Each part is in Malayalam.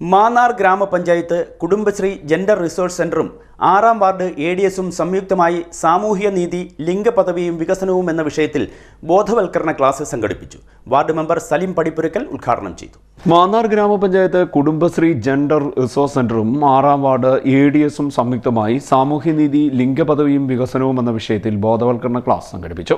മാന്നാർ ഗ്രാമപഞ്ചായത്ത് കുടുംബശ്രീ ജെൻഡർ റിസോഴ്സ് സെന്ററും ആറാം വാർഡ് എ ഡി എസും സംയുക്തമായി സാമൂഹ്യ നീതി ലിംഗപദവിയും വികസനവും എന്ന വിഷയത്തിൽ ബോധവൽക്കരണ ക്ലാസ് സംഘടിപ്പിച്ചു. വാർഡ് മെമ്പർ സലിം പടിപ്പുരക്കൽ ഉദ്ഘാടനം ചെയ്തു. മാന്നാർ ഗ്രാമപഞ്ചായത്ത് കുടുംബശ്രീ ജെൻഡർ റിസോഴ്സ് സെന്ററും ആറാം വാർഡ് എ ഡി എസും സംയുക്തമായി സാമൂഹ്യനീതി ലിംഗപദവിയും വികസനവും എന്ന വിഷയത്തിൽ ബോധവൽക്കരണ ക്ലാസ് സംഘടിപ്പിച്ചു.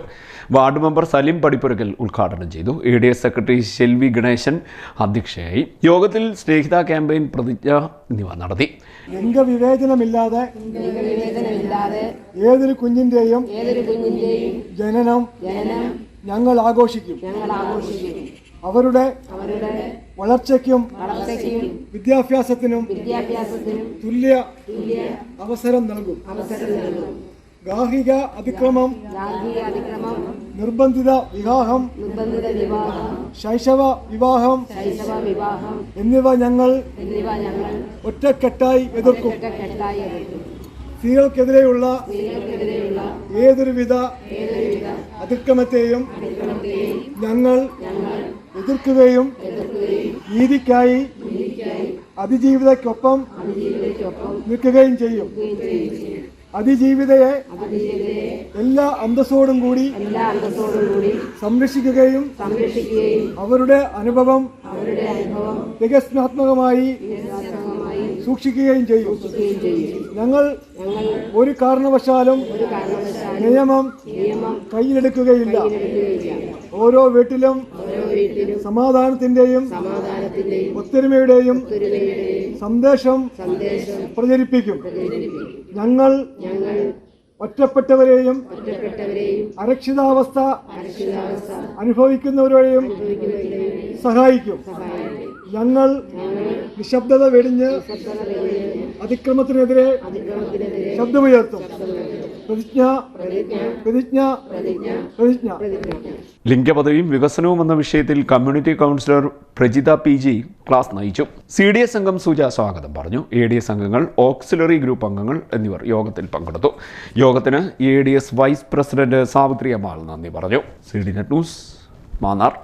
വാർഡ് മെമ്പർ സലിം പടിപ്പുരക്കൽ ഉദ്ഘാടനം ചെയ്തു. A D S secretary Selvi Ganesan അധ്യക്ഷയായി. യോഗത്തിൽ സ്നേഹിത ക്യാമ്പയിൻ പ്രതിജ്ഞ എന്നിവ നടത്തി. ലിംഗവിവേചനമില്ലാതെ വിവേചനമില്ലാതെ ഏതൊരു കുഞ്ഞിന്റെയും ഏതൊരു കുഞ്ഞിന്റെയും ജനനം ജനനം ഞങ്ങൾ ആഘോഷിക്കും. ഞങ്ങൾ ആഘോഷിക്കും. അവരുടെ അവരുടെ വളർച്ചയ്ക്കും വളർച്ചയ്ക്കും വിദ്യാഭ്യാസത്തിനും വിദ്യാഭ്യാസത്തിനും തുല്യ അവസരം നൽകും. അവസരം നൽകും. ഗാർഹിക അതിക്രമം ഗാർഹിക അതിക്രമം നിർബന്ധിത വിവാഹം ശൈശവ വിവാഹം എന്നിവ ഞങ്ങൾ ഒറ്റക്കെട്ടായി എതിർക്കും. സ്ത്രീകൾക്കെതിരെയുള്ള ഏതൊരുവിധ അതിക്രമത്തെയും ഞങ്ങൾ എതിർക്കുകയും നീതിക്കായി അതിജീവിതയ്ക്കൊപ്പം നിൽക്കുകയും ചെയ്യും. അതിജീവിതയെ എല്ലാ അന്തസ്സോടും കൂടി സംരക്ഷിക്കുകയും അവരുടെ അനുഭവം വികസനാത്മകമായി സൂക്ഷിക്കുകയും ചെയ്യും. ഞങ്ങൾ ഒരു കാരണവശാലും നിയമം കയ്യിലെടുക്കുകയില്ല. ഓരോ വീട്ടിലും സമാധാനത്തിന്റെയും ഒത്തൊരുമയുടെയും സന്ദേശം പ്രചരിപ്പിക്കും. ഞങ്ങൾ ഒറ്റപ്പെട്ടവരെയും അരക്ഷിതാവസ്ഥ അനുഭവിക്കുന്നവരെയും സഹായിക്കും. ഞങ്ങൾ നിശബ്ദത വെടിഞ്ഞ് അതിക്രമത്തിനെതിരെ ശബ്ദമുയർത്തും. പ്രതിജ്ഞ പ്രതിജ്ഞ പ്രതിജ്ഞ. ലിംഗപദവിയും വികസനവും എന്ന വിഷയത്തിൽ community councillor Prajitha P G class നയിച്ചു. സി ഡി എസ് അംഗം സുജ സ്വാഗതം പറഞ്ഞു. എ ഡി എസ് അംഗങ്ങൾ ഓക്സിലറി ഗ്രൂപ്പ് അംഗങ്ങൾ എന്നിവർ യോഗത്തിൽ പങ്കെടുത്തു. യോഗത്തിന് A D S vice president Savithri Ammal നന്ദി പറഞ്ഞു. C D net news Mannar.